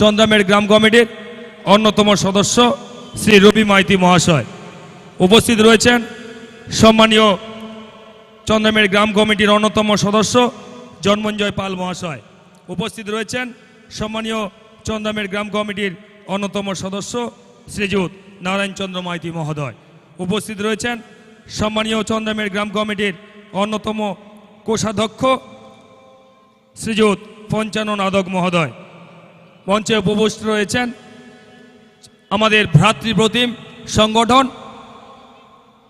চন্দ্রামের গ্রাম কমিটির অন্যতম সদস্য শ্রী রবি মাইতি মহাশয়। উপস্থিত রয়েছেন সম্মানীয় চন্দ্রামের গ্রাম কমিটির অন্যতম সদস্য জন্মঞ্জয় পাল মহাশয়। উপস্থিত রয়েছেন সম্মানীয় চন্দ্রামের গ্রাম কমিটির অন্যতম সদস্য শ্রীযুত নারায়ণচন্দ্র মাইতি মহোদয়। উপস্থিত রয়েছেন সম্মানীয় চন্দ্রামের গ্রাম কমিটির অন্যতম কোষাধ্যক্ষ শ্রীযুত পঞ্চানন আদক মহোদয়। মঞ্চে উপস্থিত রয়েছেন আমাদের ভ্রাতৃপ্রতিম সংগঠন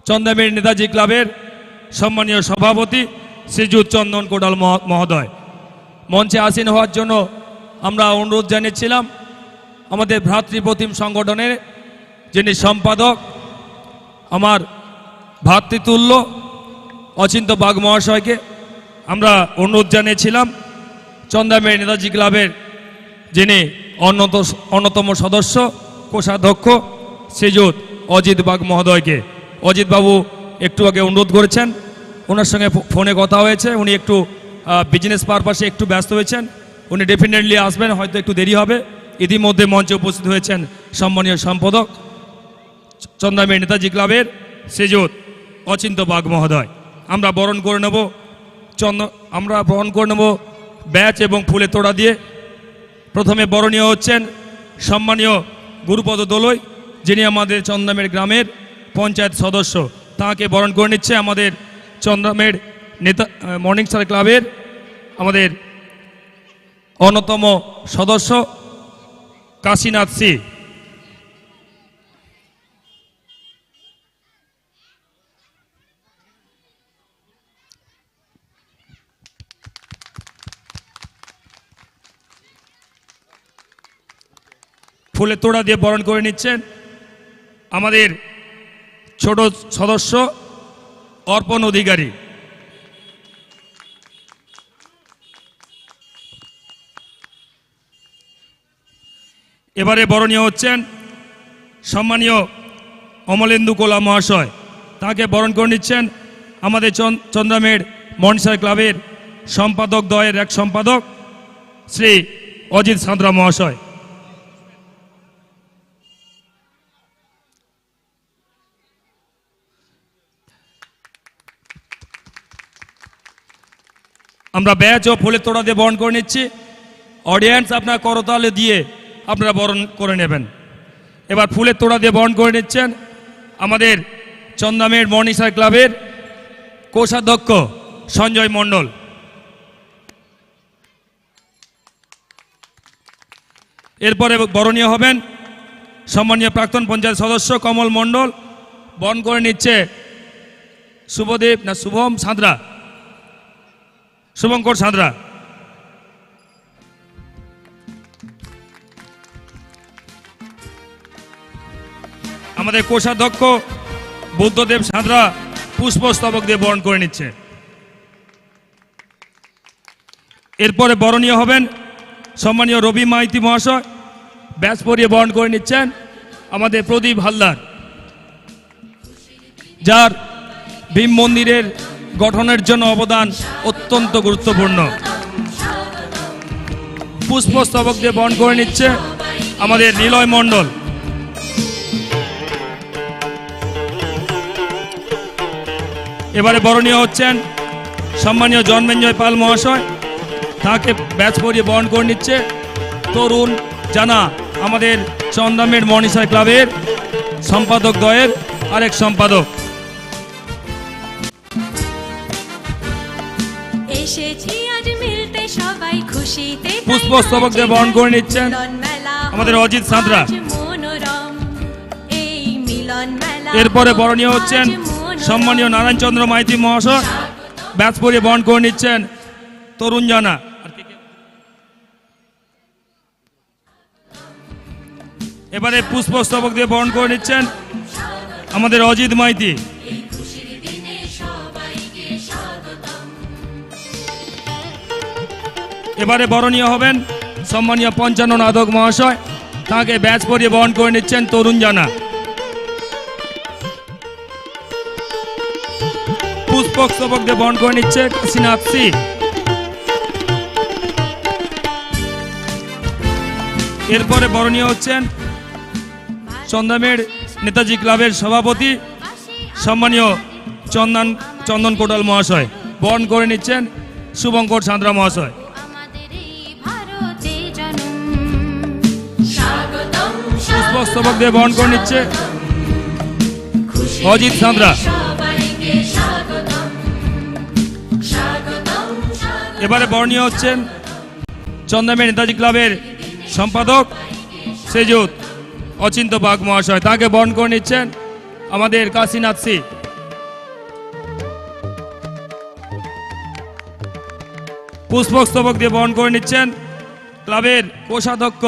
চন্দ্রামের নেতাজি ক্লাবের সম্মানীয় সভাপতি শ্রীযুত চন্দন কোটাল মহ- মহোদয়। মঞ্চে আসীন হওয়ার জন্য আমরা অনুরোধ জানিয়েছিলাম আমাদের ভ্রাতৃপ্রতিম সংগঠনের যিনি সম্পাদক, আমার ভ্রাতৃতুল্য অচিন্ত বাঘ মহাশয়কে আমরা অনুরোধ জানিয়েছিলাম চন্দ্রামের নেতাজি ক্লাবের যিনি অন্যত, অন্যতম সদস্য, কোষাধ্যক্ষ শ্রীযুত অজিত বাগ মহোদয়কে। অজিত বাবু একটু আগে অনুরোধ করেছেন, ওনার সঙ্গে ফোনে কথা হয়েছে, উনি একটু বিজনেস পারপাসে একটু ব্যস্ত হয়েছেন, উনি ডেফিনেটলি আসবেন, হয়তো একটু দেরি হবে। ইতিমধ্যে মঞ্চে উপস্থিত হয়েছেন সম্মানীয় সম্পাদক চন্দ্রামের নেতাজি ক্লাবের শ্রীযুত অচিন্ত বাগ মহোদয়। আমরা বরণ করে নেব, চন্দ্র, আমরা বরণ করে নেব ব্যাচ এবং ফুলে তোড়া দিয়ে। প্রথমে বরণীয় হচ্ছেন সম্মানীয় গুরুপদ দোলই, যিনি আমাদের চন্দ্রামের গ্রামের পঞ্চায়েত সদস্য। তাকে বরণ করে নিচ্ছে আমাদের চন্দ্রামের নেতা, মর্নিং স্টার ক্লাবের আমাদের অন্যতম সদস্য কাশীনাথ সি। ফুলে তোড়া দিয়ে বরণ করে নিচ্ছেন আমাদের ছোট সদস্য অর্পণ অধিকারী। এবারে বরণীয় হচ্ছেন সম্মানীয় অমলেন্দু কোলা মহাশয়। তাকে বরণ করে নিচ্ছেন আমাদের চন- চন্দ্রামের মনসার ক্লাবের সম্পাদক দয়ের এক সম্পাদক, শ্রী অজিত সাঁতরা মহাশয়। আমরা ব্যাচ ও ফুলের তোড়া দিয়ে বরণ করে নিচ্ছি। অডিয়েন্স আপনার করতালে দিয়ে আপনারা বরণ করে নেবেন। এবার ফুলের তোড়া দিয়ে বরণ করে নিচ্ছেন আমাদের চন্দামের মর্নিসার ক্লাবের কোষাধ্যক্ষ সঞ্জয় মণ্ডল। এরপরে বরণীয় হবেন সম্মানীয় প্রাক্তন পঞ্চায়েত সদস্য কমল মণ্ডল। বরণ করে নিচ্ছে শুভদেব না শুভম সাঁতরা। শুভঙ্কর সাঁতরা। আমাদের কোষাধ্যক্ষ বুদ্ধদেব সাঁতরা পুষ্পস্তবক দিয়ে বরণ করে নিচ্ছে। এরপরে বরণীয় হবেন সম্মানীয় রবি মাইতি মহাশয়। ব্যাস পরিয়ে বরণ করে নিচ্ছেন আমাদের প্রদীপ হালদার, যার ভীম মন্দিরের গঠনের জন্য অবদান অত্যন্ত গুরুত্বপূর্ণ। পুষ্পস্তবক দিয়ে বহন করে নিচ্ছে আমাদের নিলয় মণ্ডল। এবারে বরণীয় হচ্ছেন সম্মানীয় জন্মেঞ্জয় পাল মহাশয়। তাকে ব্যাচ পরিয়ে বহন করে নিচ্ছে তরুণ জানা আমাদের চন্দামের মনীষা ক্লাবের সম্পাদক দয়ের আরেক সম্পাদক। পুষ্পস্তবক দিয়ে বরণ করে নিচ্ছেন আমাদের অজিত সাঁতরা। এরপরে বরণীয় হচ্ছেন। সম্মানীয় নারায়ণচন্দ্র মাইতি মহাশয় ব্যাচ পরিয়ে বহন করে নিচ্ছেন তরুণ জানা এবারে পুষ্পস্তবক দিয়ে বরণ করে নিচ্ছেন আমাদের অজিত মাইতি এবারে বরণীয় হবেন সম্মানীয় পঞ্চান্ন নাদক মহাশয়। তাকে ব্যাচ পরিয়ে বহন করে নিচ্ছেন তরুণ জানা। পুষ্পক স্তবক দিয়ে বহন করে নিচ্ছে কাশীনাথ সি। এরপরে বরণীয় হচ্ছেন চন্দামের নেতাজি ক্লাবের সভাপতি সম্মানীয় চন্দন চন্দন কোটাল মহাশয়। বরণ করে নিচ্ছেন শুভঙ্কর সাঁতরা মহাশয়। পুষ্পস্তবক দিয়ে বরণ করে নিচ্ছে অজিত সাঁতরা। এবারে বর্ণীয় হচ্ছেন চন্দামের নেতাজি ক্লাবের সম্পাদক সেজুত অচিন্ত বাগ মহাশয়। তাকে বরণ করে নিচ্ছেন আমাদের কাশীনাথ সি। পুষ্পস্তবক দিয়ে বরণ করে নিচ্ছেন ক্লাবের কোষাধ্যক্ষ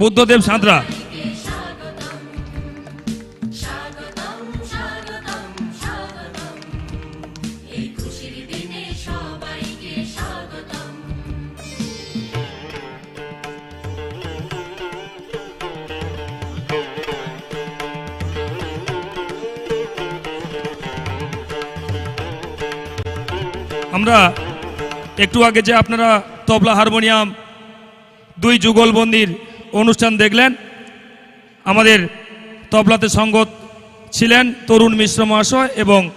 বুদ্ধদেব সাঁতরা। আমরা একটু আগে যে আপনারা তবলা হারমোনিয়াম দুই যুগলবন্দির অনুষ্ঠান দেখলেন। আমাদের তবলাতে সঙ্গত ছিলেন তরুণ মিশ্র মহাশয় এবং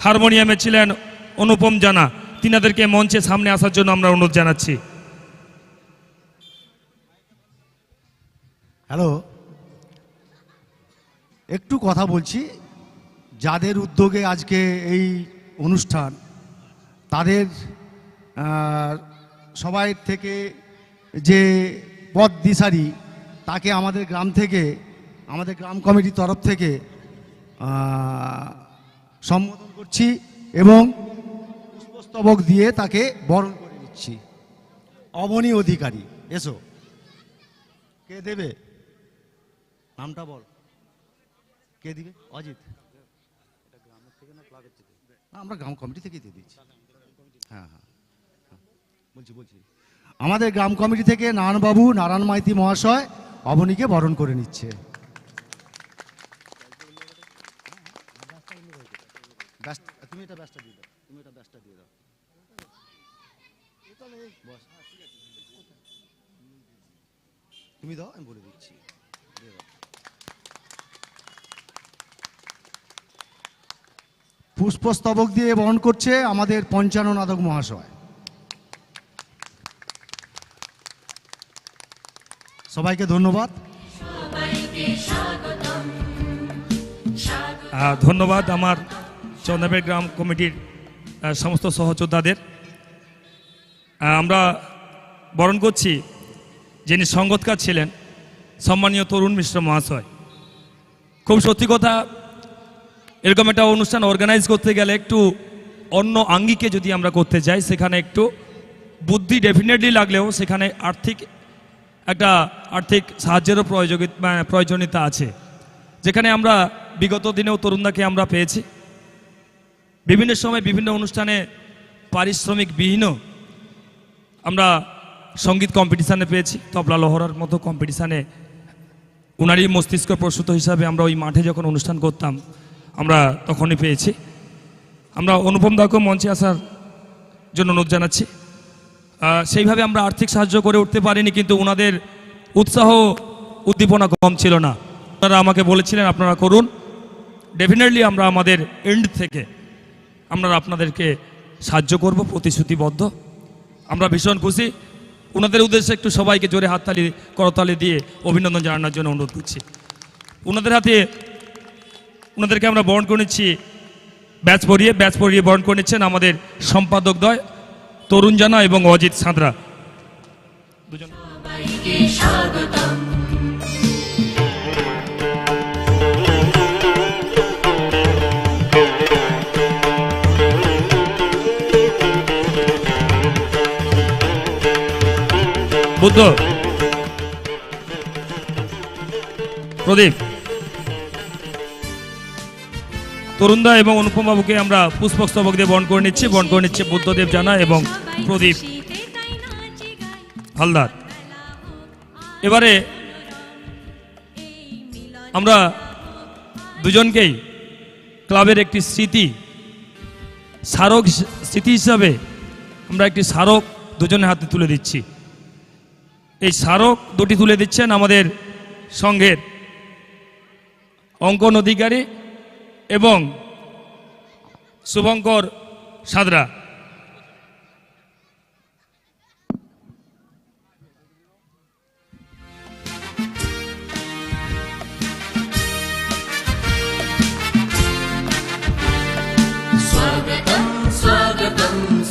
হারমোনিয়ামে ছিলেন অনুপম জানা। তিনাদেরকে মঞ্চে সামনে আসার জন্য আমরা অনুরোধ জানাচ্ছি। হ্যালো। একটু কথা বলছি। যাদের উদ্যোগে আজকে এই অনুষ্ঠান, তাদের সবাই থেকে যে পদ দিশারি, তাকে আমাদের গ্রাম থেকে, আমাদের গ্রাম কমিটির তরফ থেকে সম্বোধন করছি এবং পুষ্পস্তবক দিয়ে তাকে বরণ করে নিচ্ছি। অবনী অধিকারী, এসো। কে দেবে? নামটা বল। কে দিবে? অজিত। আমরা গ্রাম কমিটি থেকেই দিয়ে দিচ্ছি। হ্যাঁ হ্যাঁ হ্যাঁ। বলছি বলছি। আমাদের গ্রাম কমিটি থেকে নারায়ণবাবু নারায়ণ মাইতি মহাশয় অবনীকে বরণ করে নিচ্ছে। তুমি এটা ব্যাসটা দিয়ে দাও তুমি এটা ব্যাসটা দিয়ে দাও। তুমি দাও আমি বলে দিচ্ছি। পুষ্পস্তবক দিয়ে বরণ করছে আমাদের পঞ্চাননাদক মহাশয়। সবাইকে ধন্যবাদ। ধন্যবাদ আমার চন্দ্রবের গ্রাম কমিটির সমস্ত সহযোদ্ধাদের। আমরা বরণ করছি যিনি সঙ্গতকার ছিলেন সম্মানীয় তরুণ মিশ্র মহাশয়। খুব সত্যি কথা এরকম একটা অনুষ্ঠান অর্গানাইজ করতে গেলে একটু অন্য আঙ্গিকে যদি আমরা করতে যাই সেখানে একটু বুদ্ধি ডেফিনেটলি লাগলেও সেখানে আর্থিক একটা আর্থিক সাহায্যেরও প্রয়োজনীয় প্রয়োজনীয়তা আছে। যেখানে আমরা বিগত দিনেও তরুণদাকে আমরা পেয়েছি। বিভিন্ন সময় বিভিন্ন অনুষ্ঠানে পারিশ্রমিক বিহীন আমরা সংগীত কম্পিটিশানে পেয়েছি। তবলা লহরার মতো কম্পিটিশানে উনারই মস্তিষ্ক প্রস্তুত হিসাবে আমরা ওই মাঠে যখন অনুষ্ঠান করতাম, আমরা তখনই পেয়েছি। আমরা অনুপম দাকেও মঞ্চে আসার জন্য অনুরোধ জানাচ্ছি। সেইভাবে আমরা আর্থিক সাহায্য করে উঠতে পারিনি, কিন্তু ওনাদের উৎসাহ, উদ্দীপনা কম ছিল না। ওনারা আমাকে বলেছিলেন, আপনারা করুন। ডেফিনেটলি আমরা আমাদের এন্ড থেকে আমরা আপনাদেরকে সাহায্য করব, প্রতিশ্রুতিবদ্ধ। আমরা ভীষণ খুশি। ওনাদের উদ্দেশ্যে একটু সবাইকে জোরে হাততালি, করতালি দিয়ে অভিনন্দন জানানোর জন্য অনুরোধ করছি। ওনাদের হাতে ওনাদেরকে আমরা বরণ করে নিচ্ছি। ব্যাচ পরিয়ে ব্যাচ পরিয়ে বরণ করে নিচ্ছেন আমাদের সম্পাদক দয় তরুণ জানা এবং অজিত সাঁতরা। দুজন বুদ্ধ। প্রদীপ। তরুণদা এবং অনুপম বাবুকে আমরা পুষ্পক স্তবক দিয়ে বরণ করে নিচ্ছি। বরণ করে নিচ্ছে বুদ্ধদেব জানা এবং প্রদীপ। হালদার। এবারে আমরা দুজনকেই ক্লাবের একটি স্মৃতি, স্মারক স্মৃতি হিসাবে আমরা একটি স্মারক দুজনের হাতে তুলে দিচ্ছি। এই স্মারক দুটি তুলে দিচ্ছেন আমাদের সংঘের অঙ্কন অধিকারী এবং শুভঙ্কর সাদরা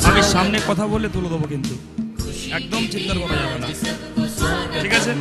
আমি সামনে কথা বলে তুলে দেবো কিন্তু। একদম চিন্তার করা যাবে না। ঠিক আছে?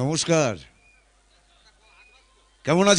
নমস্কার। কেমন আছেন?